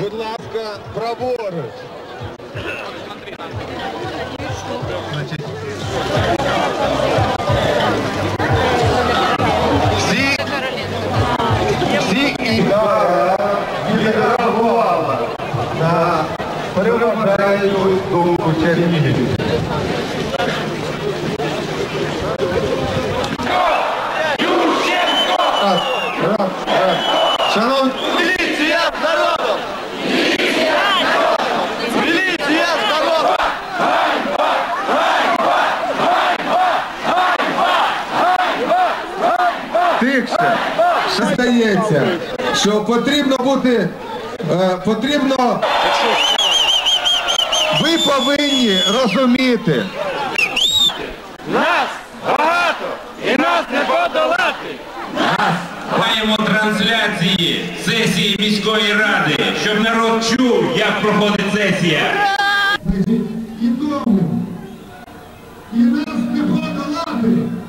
Будь ласка, праворуч. Значить, всі, всі ідара відреагувала на переважаючу думку Чернігів. Раз, раз, раз. Шановні, міліція з Тихше. Що здається, що потрібно бути, е, потрібно, ви повинні розуміти, Нас багато і нас не подолати. Нас Маємо трансляції сесії міської ради, щоб народ чув, як проходить сесія. І нас не подолати.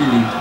Lili.